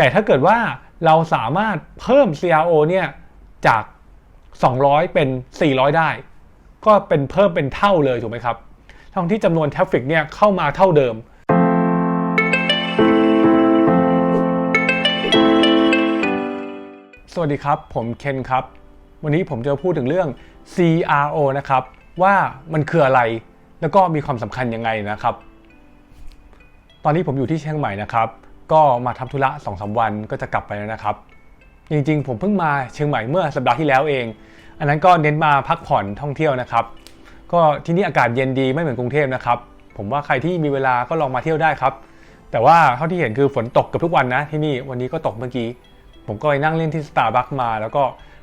แต่ถ้าเกิดว่าเราสามารถเพิ่ม CRO เนี่ยจาก 200 เป็น 400 ได้ ก็เป็นเพิ่มเป็นเท่าเลยถูกไหมครับ ทั้งที่จำนวนทราฟฟิกเนี่ยเข้ามาเท่าเดิม สวัสดีครับ ผมเคนครับ วันนี้ผมจะพูดถึงเรื่อง CRO นะครับ ว่ามันคืออะไร แล้วก็มีความสำคัญยังไงนะครับ ตอนนี้ผมอยู่ที่เชียงใหม่นะครับ ก็มาทำธุระ2อสวันก็จะกลับไปแล้วนะครับ จริงๆ ผมเพิ่งมาเชียงใหม่เมื่อสัปดาห์ที่แล้วเอง อันนั้นก็เน้นมาพักผ่อนท่องเที่ยวนะครับ ก็ที่นี่อากาศเย็นดีไม่เหมือนกรุงเทพนะครับ ผมว่าใครที่มีเวลาก็ลองมาเที่ยวได้ครับ แต่ว่าเท่าที่เห็นคือฝนตกเกับทุกวันนะที่นี่วันนี้ก็ตกเมื่อกี้ ผมก็ไปนั่งเล่นที่สตาร์บัคมา แล้วก็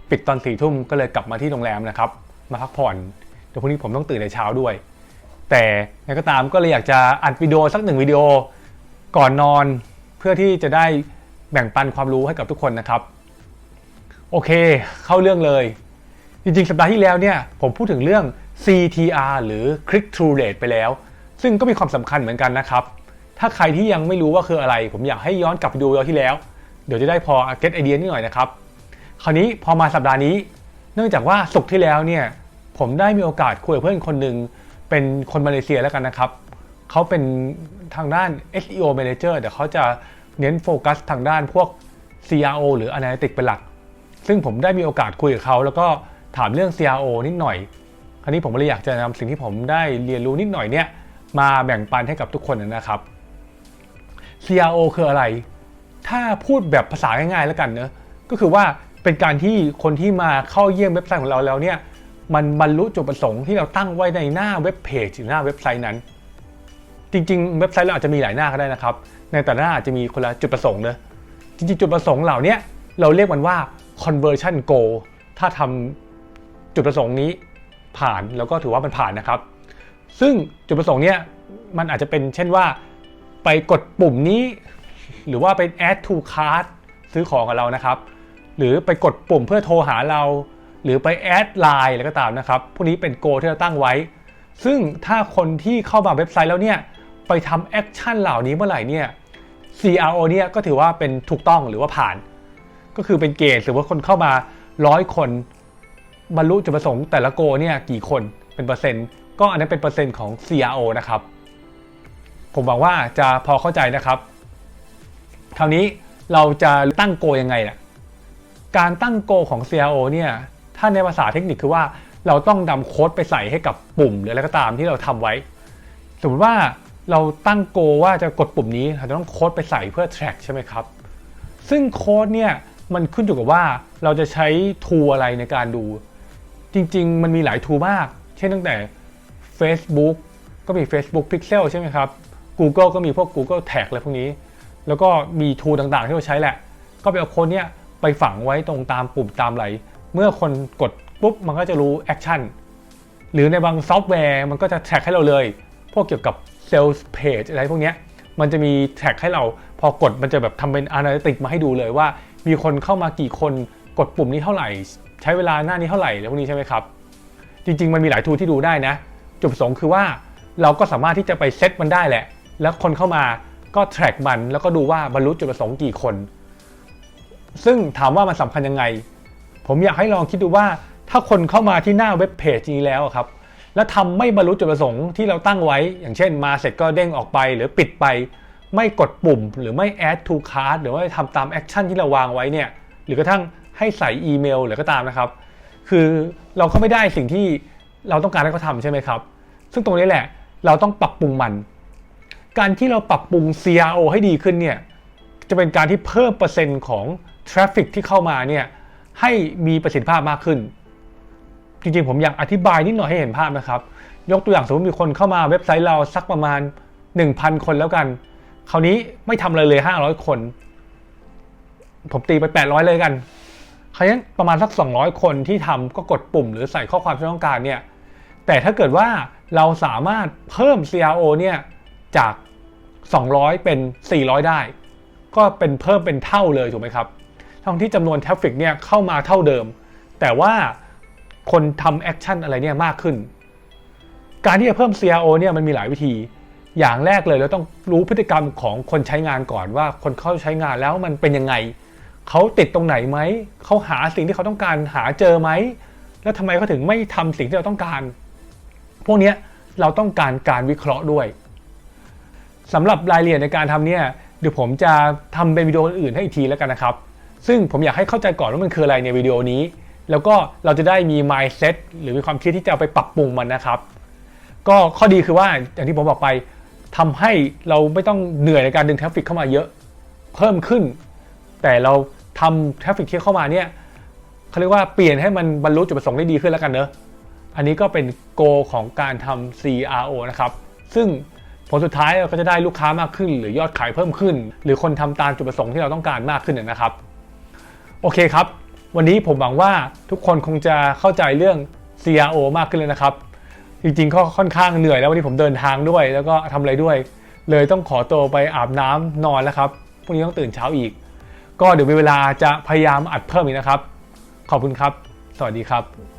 ปิดตอนสี่ทุ่มก็เลยกลับมาที่โรงแรมนะครับ มาพักผ่อนเดี๋ยวพรุ่งนี้ผมต้องตื่นในเช้าด้วย แต่ไงก็ตามก็เลยอยากจะอัดวิดีโอสักหนึ่งวิดีโอก่อนนอน พื่อที่จะได้แบ่งปันความรู้ให้กับทุกคนนะครับ โอเค เข้าเรื่องเลย จริงๆ สัปดาห์ที่แล้วเนี่ยผมพูดถึงเรื่อง CTR หรือ Click Through Rate ไปแล้ว ซึ่งก็มีความสำคัญเหมือนกันนะครับ ถ้าใครที่ยังไม่รู้ว่าคืออะไร ผมอยากให้ย้อนกลับไปดูวิดีโอที่แล้ว เดี๋ยวจะได้พอ get ไอเดียนิดหน่อยนะครับ คราวนี้พอมาสัปดาห์นี้ เนื่องจากว่าสุกที่แล้วเนี่ยผมได้มีโอกาสคุยกับเพื่อนคนหนึ่งเป็นคนมาเลเซียแล้วกันนะครับเขาเป็นทางด้าน SEO Manager แต่เขาจะ เน้นโฟกัสทางด้านพวก CRO หรือ Analytics เป็นหลัก ซึ่งผมได้มีโอกาสคุยกับเขา แล้วก็ถามเรื่อง CRO นิดหน่อย คราวนี้ผมก็เลยอยากจะนำสิ่งที่ผมได้เรียนรู้นิดหน่อยเนี่ยมาแบ่งปันให้กับทุกคนนะครับ CRO คืออะไร ถ้าพูดแบบภาษาง่ายๆแล้วกันเนอะก็คือว่าเป็นการที่คนที่มาเข้าเยี่ยมเว็บไซต์ของเราแล้วเนี่ยมันบรรลุจุดประสงค์ที่เราตั้งไว้ในหน้าเว็บเพจหรือหน้าเว็บไซต์นั้น จริงๆ เว็บไซต์เราอาจจะมีหลายหน้าก็ได้นะครับ ในแต่ละหน้าอาจจะมีคนละจุดประสงค์เนอะจริงๆ จุดประสงค์เหล่านี้เราเรียกมันว่า conversion goal ถ้าทำจุดประสงค์นี้ผ่านแล้วก็ถือว่ามันผ่านนะครับ ซึ่งจุดประสงค์เนี้ยมันอาจจะเป็นเช่นว่าไปกดปุ่มนี้ หรือว่าเป็น add to cart ซื้อของกับเรานะครับ หรือไปกดปุ่มเพื่อโทรหาเรา หรือไปแอดไลน์อะไรก็ตามนะครับ พวกนี้เป็นโกที่เราตั้งไว้ ซึ่งถ้าคนที่เข้ามาเว็บไซต์แล้วเนี่ย ไปทำแอคชั่นเหล่านี้เมื่อไหร่เนี่ย CRO เนี่ยก็ถือว่าเป็นถูกต้องหรือว่าผ่าน ก็คือเป็นเกณฑ์หรือว่าคนเข้ามาร้อยคนบรรลุจุดประสงค์แต่ละโกเนี่ยกี่คนเป็นเปอร์เซ็นต์ ก็อันนั้นเป็นเปอร์เซ็นต์ของ CRO นะครับ ผมหวังว่าจะพอเข้าใจนะครับ คราวนี้เราจะตั้งโกยังไงล่ะการตั้งโกของ CRO เนี่ย ถ้าในภาษาเทคนิคคือว่าเราต้องนำโค้ดไปใส่ให้กับปุ่มหรืออะไรก็ตามที่เราทำไว้ สมมติว่า เราตั้งโกว่าจะกดปุ่มนี้เราจะต้องโค้ดไปใส่เพื่อ track ใช่ไหมครับ ซึ่งโค้ดเนี่ยมันขึ้นอยู่กับว่าเราจะใช้ทูอะไรในการดู จริง ๆ มันมีหลายทูมาก เช่นตั้งแต่ Facebook ก็มี Facebook Pixel ใช่ไหมครับ Google ก็มีพวก Google Tag อะไรพวกนี้ แล้วก็มีทูต่างๆ ที่เราใช้แหละ ก็ไปเอาโค้ดเนี่ยไปฝังไว้ตรงตามปุ่มตามไหลเมื่อคนกดปุ๊บมันก็จะรู้แอคชั่นหรือในบางซอฟต์แวร์มันก็จะแท็กให้เราเลย พวกเกี่ยวกับ Sales Page อะไรพวกนี้มันจะมีแท็กให้เราพอกดมันจะแบบทำเป็น Analytics มาให้ดูเลยว่า มีคนเข้ามากี่คนกดปุ่มนี้เท่าไหร่ ใช้เวลาหน้านี้เท่าไหร่แล้วพวกนี้ใช่ไหมครับ จริง ๆ มันมีหลายทูที่ดูได้นะ จุดประสงค์คือว่าเราก็สามารถที่จะไปเซตมันได้แหละ แล้วคนเข้ามาก็ track มันแล้วก็ดูว่าบรรลุจุดประสงค์กี่คน ซึ่งถามว่ามันสำคัญยังไง ผมอยากให้ลองคิดดูว่าถ้าคนเข้ามาที่หน้าเว็บเพจนี้แล้วครับ แล้วทำไม่บรรลุจุดประสงค์ที่เราตั้งไว้ อย่างเช่นมาเสร็จก็เด้งออกไปหรือปิดไป ไม่กดปุ่ม หรือไม่ add to cart หรือว่าทำตามแอคชั่นที่เราวางไว้เนี่ยหรือกระทั่งให้ใส่อีเมลหรือก็ตามนะครับ คือเราก็ไม่ได้สิ่งที่เราต้องการให้เขาทำใช่ไหมครับ ซึ่งตรงนี้แหละเราต้องปรับปรุงมัน การที่เราปรับปรุง CRO ให้ดีขึ้นเนี่ยจะเป็นการที่เพิ่มเปอร์เซ็นต์ของ Traffic ที่เข้ามาเนี่ยให้มีประสิทธิภาพมากขึ้น จริงๆ ผมอยากอธิบายนิดหน่อยให้เห็นภาพนะครับ ยกตัวอย่างสมมติมีคนเข้ามาเว็บไซต์เราสักประมาณ 1,000 คนแล้วกัน คราวนี้ไม่ทำอะไรเลย 500 คน ผมตีไป 800 เลยกันคราวนี้ประมาณสัก 200 คนที่ทำก็กดปุ่ม หรือใส่ข้อความที่ต้องการเนี่ย แต่ถ้าเกิดว่าเราสามารถเพิ่ม CRO เนี่ยจาก 200 เป็น 400 ได้ ก็เป็นเพิ่มเป็นเท่าเลยถูกไหมครับทั้งที่จำนวนทราฟฟิกเนี่ยเข้ามาเท่าเดิม แต่ว่า คนทำแอคชั่นอะไรเนี่ยมากขึ้น การที่จะเพิ่ม CRO เนี่ยมันมีหลายวิธี อย่างแรกเลยเราต้องรู้พฤติกรรมของคนใช้งานก่อนว่าคนเข้าใช้งานแล้วมันเป็นยังไง เขาติดตรงไหนไหม เขาหาสิ่งที่เขาต้องการหาเจอไหม แล้วทำไมเขาถึงไม่ทำสิ่งที่เราต้องการ พวกนี้เราต้องการการวิเคราะห์ด้วยสำหรับรายละเอียดในการทำเนี่ยเดี๋ยวผมจะทำเป็นวิดีโออื่นให้อีกทีแล้วกันนะครับ ซึ่งผมอยากให้เข้าใจก่อนว่ามันคืออะไรในวิดีโอนี้ แล้วก็เราจะได้มี mindset หรือมีความคิดที่จะเอาไปปรับปรุงมันนะครับ ก็ข้อดีคือว่าอย่างที่ผมบอกไปทำให้เราไม่ต้องเหนื่อยในการดึงทราฟฟิกเข้ามาเยอะเพิ่มขึ้น แต่เราทำทราฟฟิกที่เข้ามาเนี่ยเขาเรียกว่าเปลี่ยนให้มันบรรลุจุดประสงค์ได้ดีขึ้นแล้วกันเนอะอันนี้ก็เป็นโกของการทำ CRO นะครับ ซึ่งผลสุดท้ายเราก็จะได้ลูกค้ามากขึ้น หรือยอดขายเพิ่มขึ้น หรือคนทำตามจุดประสงค์ที่เราต้องการมากขึ้นนะครับ โอเคครับ วันนี้ผมหวังว่าทุกคนคงจะเข้าใจเรื่อง CRO มากขึ้นเลยนะครับ จริงๆก็ค่อนข้างเหนื่อยแล้ววันนี้ผมเดินทางด้วย แล้วก็ทำอะไรด้วย เลยต้องขอตัวไปอาบน้ำนอนแล้วครับพรุ่งนี้ต้องตื่นเช้าอีก ก็เดี๋ยวมีเวลาจะพยายามอัดเพิ่มอีกนะครับ ขอบคุณครับ สวัสดีครับ